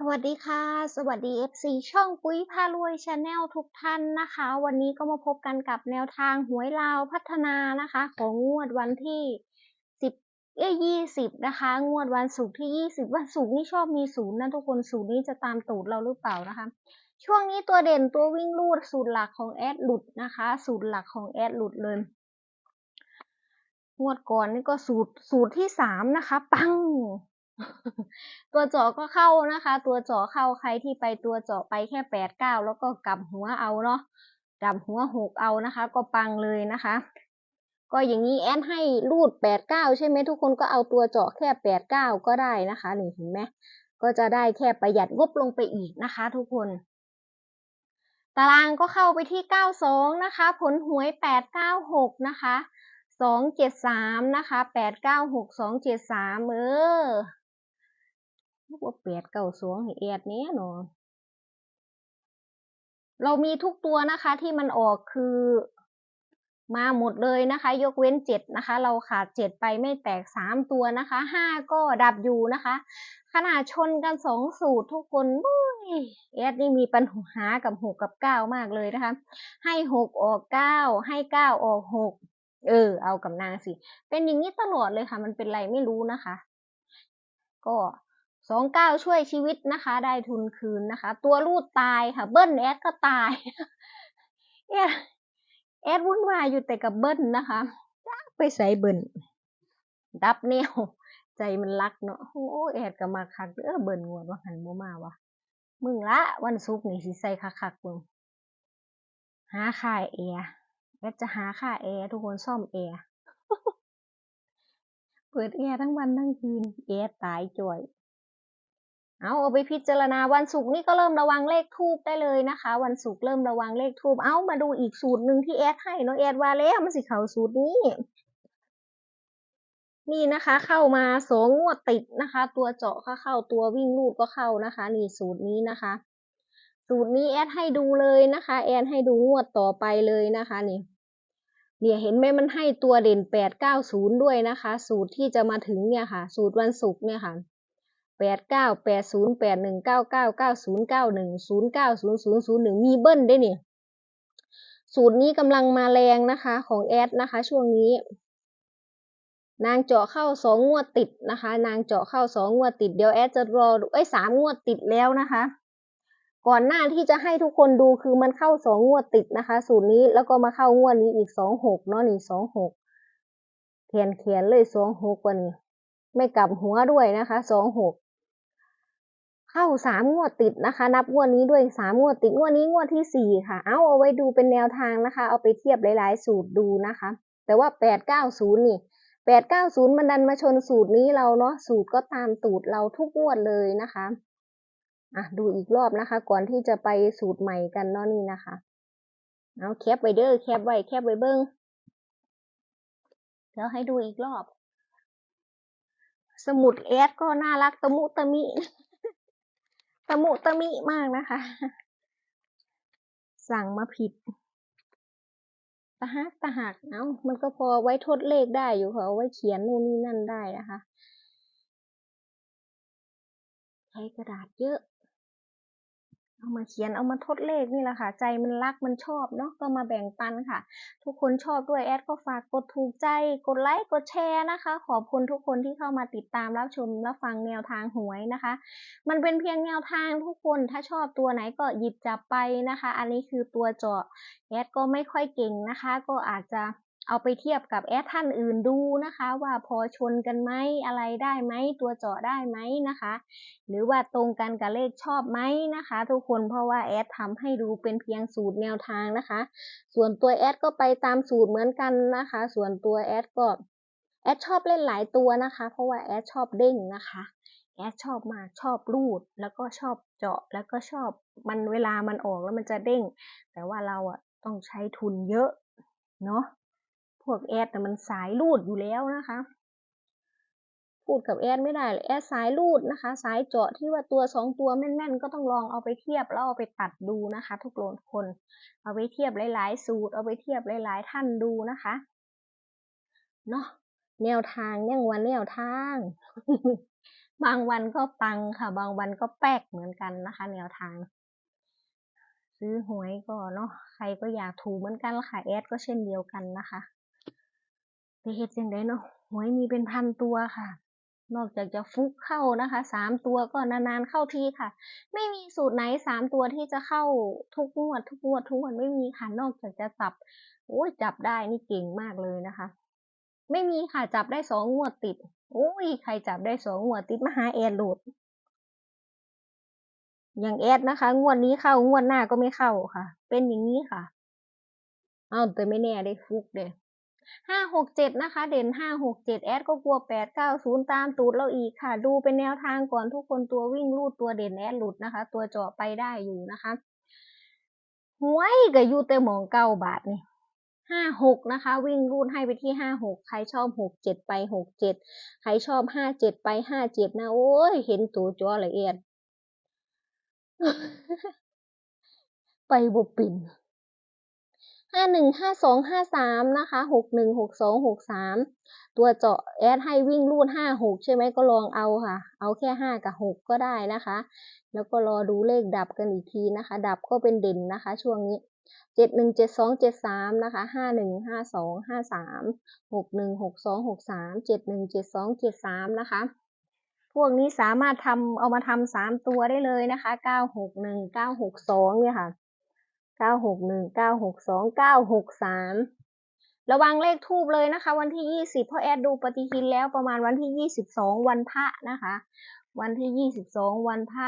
สวัสดีค่ะ สวัสดี FC ช่องปุ้ยพารวยชาแนลทุกท่านนะคะ วันนี้ก็มาพบกันกับแนวทางหวยลาวพัฒนานะคะ ของงวดวันที่ 10เอ้ย20นะคะ งวดวันศุกร์ที่ 20 วันศุกร์นี่ชอบมีศูนย์นะทุกคนศูนย์นี้จะตามตูดเราหรือเปล่านะคะ ช่วงนี้ตัวเด่นตัววิ่งลูดสูตรหลักของแอดหลุดนะคะสูตรหลักของแอดหลุดเลยงวดก่อนนี่ก็สูตรสูตรที่สามนะคะ ปัง ตัวเจาะก็เข้านะคะ ตัวเจาะเข้าใครที่ไปตัวเจาะไปแค่แปดเก้าแล้วก็กลับหัวเอาเนาะกลับหัวหกเอานะคะ ก็ปังเลยนะคะ ก็อย่างนี้แอนให้รูดแปดเก้าใช่ไหมทุกคนก็เอาตัวเจาะแค่แปดเก้าก็ได้นะคะนี่เห็นไหมก็จะได้แค่ประหยัดงบลงไปอีกนะคะ ทุกคนตารางก็เข้าไปที่เก้าสองนะคะ ผลหวยแปดเก้าหกนะคะสองเจ็ดสามนะคะแปดเก้า หกสองเจ็ดสาเออว่าแปดเก้าสองแอดเนี้ยเนาะเรามีทุกตัวนะคะที่มันออกคือมาหมดเลยนะคะ ยกเว้นเจ็ดนะคะ เราขาดเจ็ดไปไม่แตกสามตัวนะคะห้าก็ดับอยู่นะคะ ขนาดชนกันสองสูตรทุกคนบุ้ยแอดนี่มีปัญหากับหกกับเก้ามากเลยนะคะ ให้หกออกเก้าให้เก้าออกหกเออ เอากับนางสิ เป็นอย่างนี้ตลอดเลยค่ะ มันเป็นไรไม่รู้นะคะ ก็ สองเก้าช่วยชีวิตนะคะ ได้ทุนคืนนะคะ ตัวรูดตายค่ะ เบิ้ลแอดก็ตายแอดแอดวุ่นวายอยู่แต่กับเบิ้ลนะคะไปใส่เบิ้ลดับแนวใจมันรักเนาะโอ้แอดก็มาคักเออเบิ้ลงวดว่าหันโมมาวะมึงละวันศุกนี่สิใส่คักๆมึงหาค่ายแอร์แอดจะหาค่าแอร์ทุกคนซ่อมแอร์เปิดแอร์ทั้งวันทั้งคืนแอร์ตายจ่อย เอาเอาไปพิจารณาวันศุกร์นี่ก็เริ่มระวังเลขทูบได้เลยนะคะ วันศุกร์เริ่มระวังเลขทูบเอามาดูอีกสูตรหนึ่งที่แอดให้เนาะแอดว่าแล้วมันสิเขาสูตรนี้ นี่นะคะ เข้ามาสองงวดติดนะคะ ตัวเจาะก็เข้าตัววิ่งลูดก็เข้านะคะ นี่สูตรนี้นะคะ สูตรนี้แอดให้ดูเลยนะคะ แอดให้ดูงวดต่อไปเลยนะคะนี่เนี่ยเห็นไหมมันให้ตัวเด่นแปดเก้าศูนย์ด้วยนะคะ สูตรที่จะมาถึงเนี่ยค่ะ สูตรวันศุกร์เนี่ยค่ะ แปดเก้าแปดศูนย์แปดหนึ่งเก้าเก้าเก้าศูนย์เก้าหนึ่งศูนย์เก้าศูนย์ศูนย์ศูนย์หนึ่งมีเบิ้ลได้เนี่ย สูตรนี้กำลังมาแรงนะคะของแอดนะคะ ช่วงนี้ นางเจาะเข้าสองงวดติดนะคะ นางเจาะเข้าสองงวดติดเดี๋ยวแอดจะรอไอ้สามงวดติดแล้วนะคะ ก่อนหน้าที่จะให้ทุกคนดูคือมันเข้าสองงวดติดนะคะ สูตรนี้แล้วก็มาเข้างวดนี้อีกสองหกเนาะนี่สองหกเขียนเขียนเลยสองหกกว่านี้ไม่กลับหัวด้วยนะคะสองหก เข้าสามงวดติดนะคะ นับงวดนี้ด้วยสามงวดติดงวดนี้งวดที่สี่ค่ะ เอาเอาไว้ดูเป็นแนวทางนะคะ เอาไปเทียบหลาย ๆ สูตรดูนะคะ แต่ว่าแปดเก้าศูนย์นี่แปดเก้าศูนย์มันดันมาชนสูตรนี้เราเนาะสูตรก็ตามตูดเราทุกงวดเลยนะคะอะดูอีกรอบนะคะ ก่อนที่จะไปสูตรใหม่กันเนาะนี่นะคะเอาแคปไว้เด้อแคปไว้แคปไว้เบิ้งแล้วให้ดูอีกรอบ สมุดแอดก็น่ารักตะมุตะมิ ตะมุตะมิมากนะคะ สั่งมาผิดตะหักตะหักเอ้ามันก็พอไว้ทดเลขได้อยู่ค่ะไว้เขียนนู่นนี่นั่นได้นะคะ ใช้กระดาษเยอะ เอามาเขียนเอามาทดเลขนี่แหละค่ะ ใจมันรักมันชอบเนาะก็มาแบ่งปันค่ะ ทุกคนชอบด้วยแอดก็ฝากกดถูกใจ กดไลค์กดแชร์นะคะ ขอบคุณทุกคนที่เข้ามาติดตามรับชมรับฟังแนวทางหวยนะคะ มันเป็นเพียงแนวทางทุกคนถ้าชอบตัวไหนก็หยิบจับไปนะคะ อันนี้คือตัวเจาะแอดก็ไม่ค่อยเก่งนะคะ ก็อาจจะ เอาไปเทียบกับแอดท่านอื่นดูนะคะ ว่าพอชนกันไหมอะไรได้ไหมตัวเจาะได้ไหมนะคะ หรือว่าตรงกันกับเลขชอบไหมนะคะ ทุกคนเพราะว่าแอดทำให้ดูเป็นเพียงสูตรแนวทางนะคะ ส่วนตัวแอดก็ไปตามสูตรเหมือนกันนะคะ ส่วนตัวแอดก็แอดชอบเล่นหลายตัวนะคะ เพราะว่าแอดชอบเด้งนะคะแอดชอบมากชอบรูดแล้วก็ชอบเจาะแล้วก็ชอบมันเวลามันออกแล้วมันจะเด้ง แต่ว่าเราอะต้องใช้ทุนเยอะเนาะ วกแอดแต่มันสายรูดอยู่แล้วนะคะ พูดกับแอดไม่ได้เลยแอดสายรูดนะคะ สายเจาะที่ว่าตัวสองตัวแม่นๆ ก็ต้องลองเอาไปเทียบแล้วเอาไปตัดดูนะคะ ทุกคน เอาไปเทียบหลายๆ สูตร เอาไปเทียบหลายๆ ท่านดูนะคะเนาะแนวทางยังวันแนวทาง บางวันก็ปังค่ะ บางวันก็แป๊กเหมือนกันนะคะ แนวทาง ซื้อหวยก็เนาะใครก็อยากถูกเหมือนกันละค่ะแอดก็เช่นเดียวกันนะคะ เฮ็ดจังไดเนาะหวยมีเป็นพันตัวค่ะ นอกจากจะฟุกเข้านะคะสามตัวก็นานๆเข้าทีค่ะ ไม่มีสูตรไหนสามตัวที่จะเข้าทุกงวด ทุกงวดทุกวันไม่มีค่ะนอกจากจะจับโอ้ยจับได้นี่เก่งมากเลยนะคะ ไม่มีค่ะจับได้สองงวดติดโอ้ยใครจับได้สองงวดติดมหาแอดโหลดอย่างแอดนะคะ งวดนี้เข้างวดหน้าก็ไม่เข้าค่ะ เป็นอย่างนี้ค่ะ เอาแต่ไม่แน่ได้ฟุกเด้ ห้าหกเจ็ดนะคะ เด่นห้าหกเจ็ดแอดก็กลัวแปดเก้าศูนย์ตามตูดเราอีกค่ะ ดูเป็นแนวทางก่อนทุกคนตัววิ่งรูดตัวเด่นแอดหลุดนะคะ ตัวเจาะไปได้อยู่นะคะหวยก็อยู่แต่หมองเก้าบาทนี่ห้าหกนะคะ วิ่งรูดให้ไปที่ห้าหกใครชอบหกเจ็ดไปหกเจ็ดใครชอบห้าเจ็ดไปห้าเจ็ดนะโอ้ยเห็นตัวจอละเอียดไปบุปิน ห้าหนึ่งห้าสองห้าสามนะคะหกหนึ่งหกสองหกสามตัวเจาะแอดให้วิ่งรูดห้าหกใช่ไหมก็ลองเอาค่ะ เอาแค่ห้ากับหกก็ได้นะคะ แล้วก็รอดูเลขดับกันอีกทีนะคะ ดับก็เป็นเด่นนะคะ ช่วงนี้เจ็ดหนึ่งเจ็ดสองเจ็ดสามนะคะห้าหนึ่งห้าสองห้าสามหกหนึ่งหกสองหกสามเจ็ดหนึ่งเจ็ดสองเจ็ดสามนะคะ พวกนี้สามารถทำเอามาทำสามตัวได้เลยนะคะเก้าหกหนึ่งเก้าหกสองเนี่ยค่ะ เก้าหกหนึ่งเก้าหกสองเก้าหกสามระวังเลขทูบเลยนะคะ วันที่ยี่สิบเพราะแอดดูปฏิทินแล้วประมาณวันที่ยี่สิบสองวันพระนะคะ วันที่ยี่สิบสองวันพระ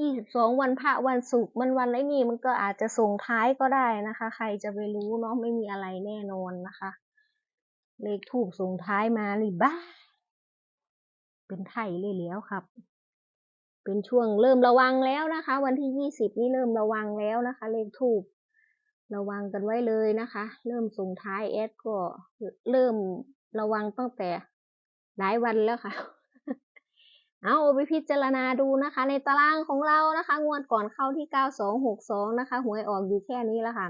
ยี่สิบสองวันพระวันศุกร์มันวันไรนี่มันก็อาจจะส่งท้ายก็ได้นะคะ ใครจะไปรู้เนาะไม่มีอะไรแน่นอนนะคะ เลขทูบส่งท้ายมานี่บ้า เป็นไทยเลยแล้วครับ เป็นช่วงเริ่มระวังแล้วนะคะ วันที่ยี่สิบนี่เริ่มระวังแล้วนะคะ เลขทูบระวังกันไว้เลยนะคะ เริ่มส่งท้ายแอดก็เริ่มระวังตั้งแต่หลายวันแล้วค่ะ เอาไปพิจารณาดูนะคะ ในตารางของเรานะคะ งวดก่อนเข้าที่เก้าสองหกสองนะคะ หวยออกอยู่แค่นี้แล้วค่ะ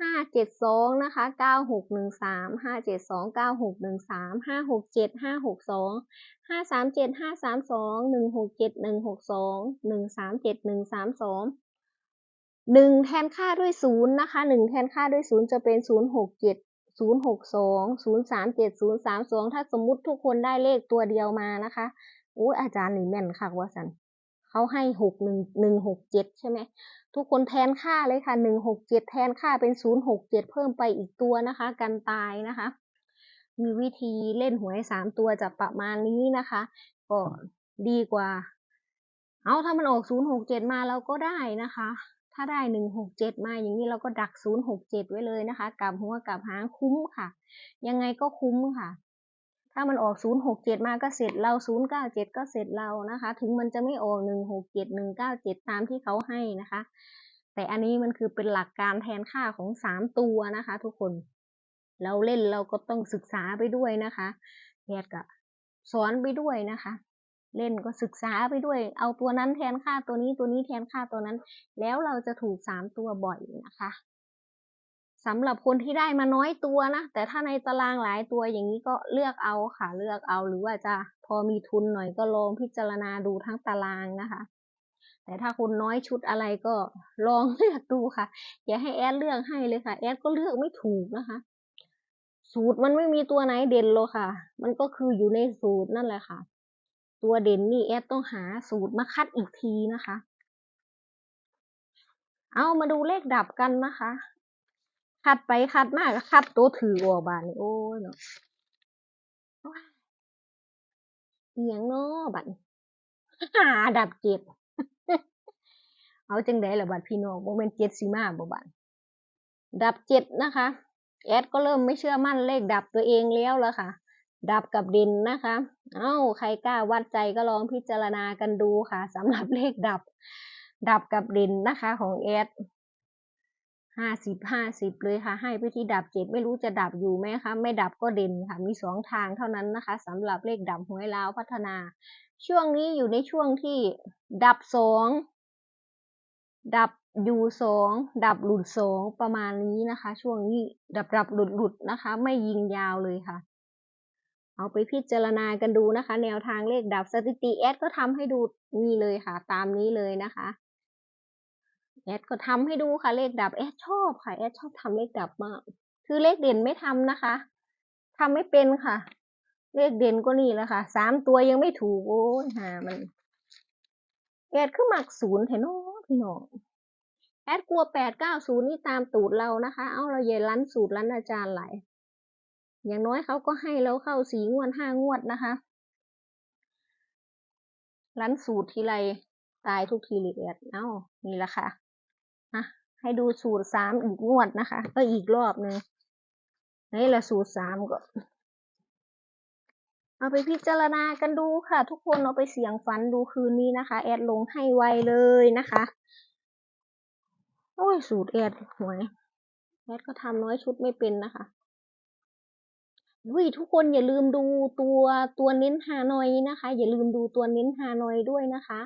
ห้าเจ็ดสองนะคะเก้าหกหนึ่งสามห้าเจ็ดสองเก้าหกหนึ่งสามห้าหกเจ็ดห้าหกสองห้าสามเจ็ดห้าสามสองหนึ่งหกเจ็ดหนึ่งหกสองหนึ่งสามเจ็ดหนึ่งสามสองหนึ่งแทนค่าด้วยศูนย์นะคะหนึ่งแทนค่าด้วยศูนย์จะเป็นศูนย์หกเจ็ดศูนย์หกสองศูนย์สามเจ็ดศูนย์สามสองถ้าสมมุติทุกคนได้เลขตัวเดียวมานะคะอู้อาจารย์นี่แม่นค่ะว่าสัน เขาให้หกหนึ่งหนึ่งหกเจ็ดใช่ไหมทุกคนแทนค่าเลยค่ะหนึ่งหกเจ็ดแทนค่าเป็นศูนย์หกเจ็ดเพิ่มไปอีกตัวนะคะ กันตายนะคะ มีวิธีเล่นหวยสามตัวจะประมาณนี้นะคะก็ดีกว่า เอาถ้ามันออกศูนย์หกเจ็ดมาเราก็ได้นะคะ ถ้าได้หนึ่งหกเจ็ดมาอย่างนี้เราก็ดักศูนย์หกเจ็ดไว้เลยนะคะกลับหัวกลับหางคุ้มค่ะ ยังไงก็คุ้มค่ะ ถ้ามันออกศูนย์หกเจ็ดมาก็เสร็จเราศูนย์เก้าเจ็ดก็เสร็จเรานะคะ ถึงมันจะไม่ออกหนึ่งหกเจ็ดหนึ่งเก้าเจ็ดตามที่เขาให้นะคะ แต่อันนี้มันคือเป็นหลักการแทนค่าของสามตัวนะคะ ทุกคน เราเล่นเราก็ต้องศึกษาไปด้วยนะคะแอดก็สอนไปด้วยนะคะ เล่นก็ศึกษาไปด้วย เอาตัวนั้นแทนค่าตัวนี้ตัวนี้แทนค่าตัวนั้น แล้วเราจะถูกสามตัวบ่อยนะคะ สำหรับคนที่ได้มาน้อยตัวนะ แต่ถ้าในตารางหลายตัวอย่างนี้ก็เลือกเอาค่ะ เลือกเอาหรือว่าจะพอมีทุนหน่อยก็ลองพิจารณาดูทั้งตารางนะคะ แต่ถ้าคุณน้อยชุดอะไรก็ลองเลือกดูค่ะ อย่าให้แอดเลือกให้เลยค่ะ แอดก็เลือกไม่ถูกนะคะ สูตรมันไม่มีตัวไหนเด่นเลยค่ะ มันก็คืออยู่ในสูตรนั่นแหละค่ะ ตัวเด่นนี่แอดต้องหาสูตรมาคัดอีกทีนะคะ เอามาดูเลขดับกันนะคะ คัดไปคัดมากคัดตัวถือออกบานนี่โอ้ยเนาะเอียงเนาะบัดหาดับเจ็ดเอาจังไดล่ะบัดพี่น้องโมเมนเจ็ดสีมาบ่บัดดับเจ็ดนะคะ แอดก็เริ่มไม่เชื่อมั่นเลขดับตัวเองแล้วแล้วค่ะ ดับกับด่นนะคะ เอ้าใครกล้าวัดใจก็ลองพิจารณากันดูค่ะสำหรับเลขดับ ดับกับด่นนะคะของแอด ห้าสิบห้าสิบเลยค่ะ ให้ไปที่ดับเจ็ดไม่รู้จะดับอยู่ไหมคะ ไม่ดับก็เด่นค่ะ มีสองทางเท่านั้นนะคะสำหรับเลขดับหวยลาวพัฒนา ช่วงนี้อยู่ในช่วงที่ดับสองดับอยู่สองดับหลุดสองประมาณนี้นะคะ ช่วงนี้ดับดับหลุดหลุดนะคะ ไม่ยิงยาวเลยค่ะ เอาไปพิจารณากันดูนะคะ แนวทางเลขดับสถิติแอดก็ทำให้ดูนี่เลยค่ะ ตามนี้เลยนะคะ แอดก็ทำให้ดูค่ะเลขดับแอดชอบค่ะแอดชอบทำเลขดับมาก คือเลขเด่นไม่ทำนะคะทำไม่เป็นค่ะ เลขเด่นก็นี่แหละค่ะสามตัวยังไม่ถูกโอ้ยหามันแอดคือหมักศูนย์แทนอพี่น้องแอดกลัวแปดเก้าศูนย์นี่ตามตูดเรานะคะ เอาเราเย็นลันสูตรลันอาจารย์ไหลอย่างน้อยเขาก็ให้เราเข้าสีงวดห้างวดนะคะลันสูตรทีไรตายทุกทีเลยแอดเอ้านี่แหละค่ะ อะให้ดูสูตรสามอีกงวดนะคะ ก็อีกรอบหนึ่งนี่ละสูตรสามก็เอาไปพิจารณากันดูค่ะ ทุกคนเอาไปเสียงฝันดูคืนนี้นะคะ แอดลงให้ไวเลยนะคะ โอ้ยสูตรแอดหวยแอดก็ทำน้อยชุดไม่เป็นนะคะอุ้ยทุกคนอย่าลืมดูตัวตัวเน้นฮานอยนะคะ อย่าลืมดูตัวเน้นฮานอยด้วยนะคะ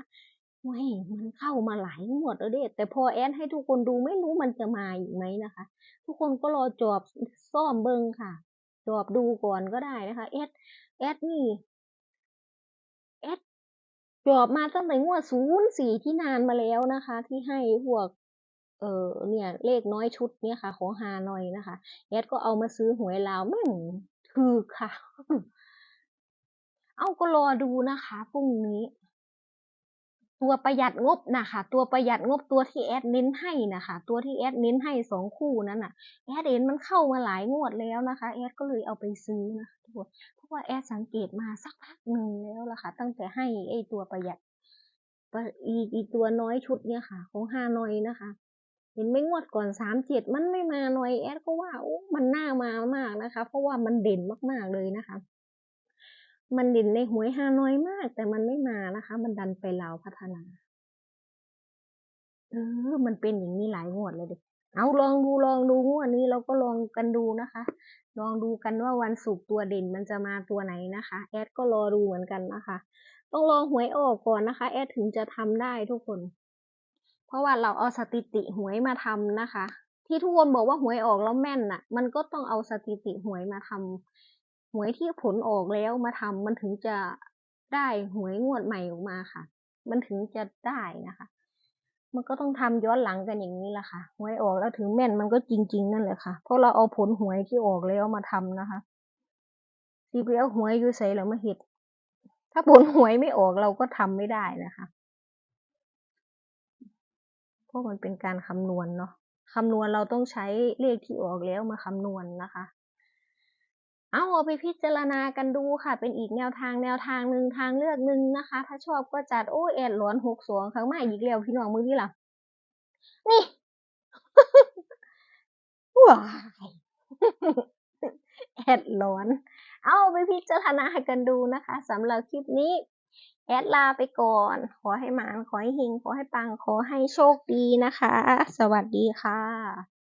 ว้ย มันเข้ามาหลายงวดแล้วเด็แต่พอแอดให้ทุกคนดูไม่รู้มันจะมาอีกไหมนะคะ ทุกคนก็รอจอบซ่อมเบิงค่ะ จอบดูก่อนก็ได้นะคะ แอด แอดนี่ แอดจอบมาตั้งแต่งวดศูนย์สี่ที่นานมาแล้วนะคะ ที่ให้พวก เออเนี่ย เลขน้อยชุดเนี่ยค่ะ ของฮานอยนะคะ แอดก็เอามาซื้อหวยลาวแม่งถือค่ะ เอาก็รอดูนะคะพรุ่งนี้ ตัวประหยัดงบนะคะ ตัวประหยัดงบตัวที่แอดเน้นให้นะคะ ตัวที่แอดเน้นให้สองคู่นั้นน่ะแอดเห็นมันเข้ามาหลายงวดแล้วนะคะแอดก็เลยเอาไปซื้อนะคะทุกคนเพราะว่าแอดสังเกตมาสักพักหนึ่งแล้วล่ะค่ะ ตั้งแต่ให้ไอตัวประหยัดอีอีตัวน้อยชุดเนี่ยค่ะของฮาน้อยนะคะ เห็นไม่งวดก่อนสามเจ็ดมันไม่มาหน่อยแอดก็ว่าโอ้มันน่ามามากนะคะ เพราะว่ามันเด่นมากๆเลยนะคะ มันด่นในหวยฮานอยมาก แต่มันไม่มานะคะ มันดันไปลาวพัฒนา เออ มันเป็นอย่างนี้หลายงวดเลยเด็กเอาลองดูลองดูงวดนี้เราก็ลองกันดูนะคะ ลองดูกันว่าวันศุกร์ตัวเด่นมันจะมาตัวไหนนะคะ แอดก็รอดูเหมือนกันนะคะ ต้องรองหวยออกก่อนนะคะ แอดถึงจะทำได้ทุกคน เพราะว่าเราเอาสถิติหวยมาทำนะคะ ที่ทุกคนบอกว่าหวยออกแล้วแม่นน่ะ มันก็ต้องเอาสถิติหวยมาทำ หวยที่ผลออกแล้วมาทำมันถึงจะได้หวยงวดใหม่ออกมาค่ะ มันถึงจะได้นะคะ มันก็ต้องทำย้อนหลังกันอย่างนี้แหละค่ะ หวยออกแล้วถึงแม่นมันก็จริง ๆ นั่นแหละค่ะ เพราะเราเอาผลหวยที่ออกแล้วมาทำนะคะสิไปเอาหวยอยู่ใส่แล้วมาเห็ด ถ้าผลหวยไม่ออกเราก็ทำไม่ได้นะคะ เพราะมันเป็นการคำนวณเนาะคำนวณเราต้องใช้เลขที่ออกแล้วมาคำนวณนะคะ เอาเอาไปพิจารณากันดูค่ะ เป็นอีกแนวทางแนวทางหนึ่งทางเลือกหนึ่งนะคะ ถ้าชอบก็จัดโอ้แอดหลอนหกสองครั้งมาอีกแล้วพี่น้องมือนี่ล่ะ นี่ว้ายแอดหลอนเอาไปพิจารณากันดูนะคะสำหรับคลิปนี้ แอดลาไปก่อน ขอให้หมานขอให้เฮงขอให้ปัง ขอให้โชคดีนะคะ สวัสดีค่ะ